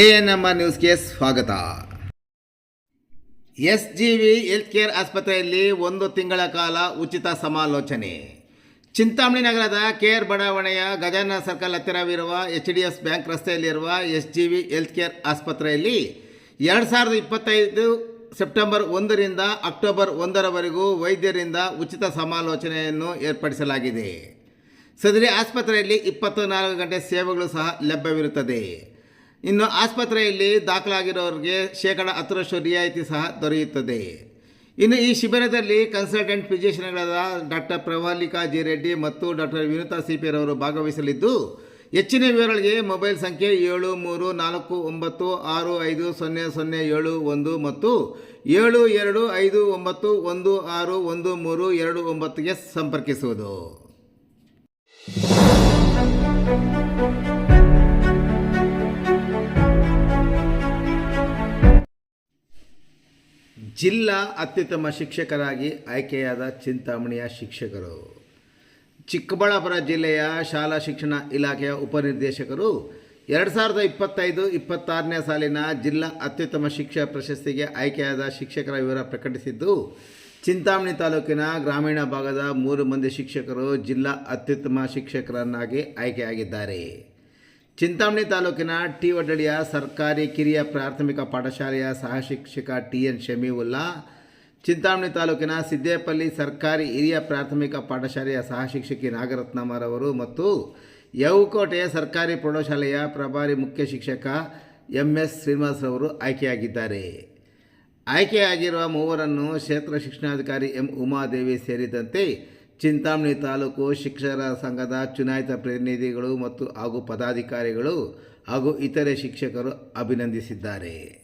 A N M R ನ್ಯೂಸ್ಗೆ ಸ್ವಾಗತ. S G V health care ಆಸ್ಪತ್ರೆಯಲ್ಲಿ ಒಂದು ತಿಂಗಳ ಕಾಲ ಉಚಿತ ಸಮಾಲೋಚನೆ. ಚಿಂತಾಮಣಿ ನಗರದ ಕೇರ್ ಬಡಾವಣೆಯ ಗಜಾನನ ಸರ್ಕಲ್ ಹತ್ತಿರವಿರುವ ಎಚ್ ಡಿ ಎಸ್ ಬ್ಯಾಂಕ್ ರಸ್ತೆಯಲ್ಲಿರುವ S G V health care ಆಸ್ಪತ್ರೆಯಲ್ಲಿ ಎರಡು ಸಾವಿರದ ಇಪ್ಪತ್ತೈದು ಸೆಪ್ಟೆಂಬರ್ ಒಂದರಿಂದ ಅಕ್ಟೋಬರ್ ಒಂದರವರೆಗೂ ವೈದ್ಯರಿಂದ ಉಚಿತ ಸಮಾಲೋಚನೆಯನ್ನು ಏರ್ಪಡಿಸಲಾಗಿದೆ. ಸದರಿ ಆಸ್ಪತ್ರೆಯಲ್ಲಿ ಇಪ್ಪತ್ತು ನಾಲ್ಕು ಗಂಟೆ ಸೇವೆಗಳು ಸಹ ಲಭ್ಯವಿರುತ್ತದೆ. ಇನ್ನು ಆಸ್ಪತ್ರೆಯಲ್ಲಿ ದಾಖಲಾಗಿರೋರಿಗೆ ಶೇಕಡ ಹತ್ತರಷ್ಟು ರಿಯಾಯಿತಿ ಸಹ ದೊರೆಯುತ್ತದೆ. ಇನ್ನು ಈ ಶಿಬಿರದಲ್ಲಿ ಕನ್ಸಲ್ಟೆಂಟ್ ಫಿಸಿಷಿಯನ್ಗಳಾದ ಡಾಕ್ಟರ್ ಪ್ರವಾಲಿಕಾ ಜಿ ರೆಡ್ಡಿ ಮತ್ತು ಡಾಕ್ಟರ್ ವಿನುತಾ ಅವರು ಭಾಗವಹಿಸಲಿದ್ದು, ಹೆಚ್ಚಿನ ವಿವರಗಳಿಗೆ ಮೊಬೈಲ್ ಸಂಖ್ಯೆ ಏಳು ಮೂರು ನಾಲ್ಕು ಒಂಬತ್ತು ಆರು ಐದು ಸೊನ್ನೆ ಸೊನ್ನೆ ಏಳು ಒಂದು ಮತ್ತು ಏಳು ಎರಡು ಐದು ಒಂಬತ್ತು ಒಂದು ಆರು ಒಂದು ಮೂರು ಎರಡು ಒಂಬತ್ತಿಗೆ ಸಂಪರ್ಕಿಸುವುದು. ಜಿಲ್ಲಾ ಅತ್ಯುತ್ತಮ ಶಿಕ್ಷಕರಾಗಿ ಆಯ್ಕೆಯಾದ ಚಿಂತಾಮಣಿಯ ಶಿಕ್ಷಕರು. ಚಿಕ್ಕಬಳ್ಳಾಪುರ ಜಿಲ್ಲೆಯ ಶಾಲಾ ಶಿಕ್ಷಣ ಇಲಾಖೆಯ ಉಪನಿರ್ದೇಶಕರು ಎರಡು ಸಾವಿರದ ಇಪ್ಪತ್ತೈದು, ಇಪ್ಪತ್ತಾರನೇ ಸಾಲಿನ ಜಿಲ್ಲಾ ಅತ್ಯುತ್ತಮ ಶಿಕ್ಷಕ ಪ್ರಶಸ್ತಿಗೆ ಆಯ್ಕೆಯಾದ ಶಿಕ್ಷಕರ ವಿವರ ಪ್ರಕಟಿಸಿದ್ದು, ಚಿಂತಾಮಣಿ ತಾಲೂಕಿನ ಗ್ರಾಮೀಣ ಭಾಗದ ಮೂರು ಮಂದಿ ಶಿಕ್ಷಕರು ಜಿಲ್ಲಾ ಅತ್ಯುತ್ತಮ ಶಿಕ್ಷಕರನ್ನಾಗಿ ಆಯ್ಕೆಯಾಗಿದ್ದಾರೆ. ಚಿಂತಾಮಣಿ ತಾಲೂಕಿನ ಟಿ ಒಡ್ಡಳಿಯ ಸರ್ಕಾರಿ ಕಿರಿಯ ಪ್ರಾಥಮಿಕ ಪಾಠಶಾಲೆಯ ಸಹ ಶಿಕ್ಷಕ ಟಿ ಎನ್ ಶಮೀವುಲ್ಲಾ, ಚಿಂತಾಮಣಿ ತಾಲೂಕಿನ ಸಿದ್ದೇಪಲ್ಲಿ ಸರ್ಕಾರಿ ಹಿರಿಯ ಪ್ರಾಥಮಿಕ ಪಾಠಶಾಲೆಯ ಸಹ ಶಿಕ್ಷಕಿ ನಾಗರತ್ನಮ್ಮರವರು ಮತ್ತು ಯವುಕೋಟೆಯ ಸರ್ಕಾರಿ ಪ್ರೌಢಶಾಲೆಯ ಪ್ರಭಾರಿ ಮುಖ್ಯ ಶಿಕ್ಷಕ ಎಂ ಎಸ್ ಶ್ರೀನಿವಾಸರವರು ಆಯ್ಕೆಯಾಗಿದ್ದಾರೆ. ಆಯ್ಕೆಯಾಗಿರುವ ಮೂವರನ್ನು ಕ್ಷೇತ್ರ ಶಿಕ್ಷಣಾಧಿಕಾರಿ ಎಂ ಉಮಾದೇವಿ ಸೇರಿದಂತೆ ಚಿಂತಾಮಣಿ ತಾಲೂಕು ಶಿಕ್ಷಕರ ಸಂಘದ ಚುನಾಯಿತ ಪ್ರತಿನಿಧಿಗಳು ಮತ್ತು ಹಾಗೂ ಪದಾಧಿಕಾರಿಗಳು ಹಾಗೂ ಇತರೆ ಶಿಕ್ಷಕರು ಅಭಿನಂದಿಸಿದ್ದಾರೆ.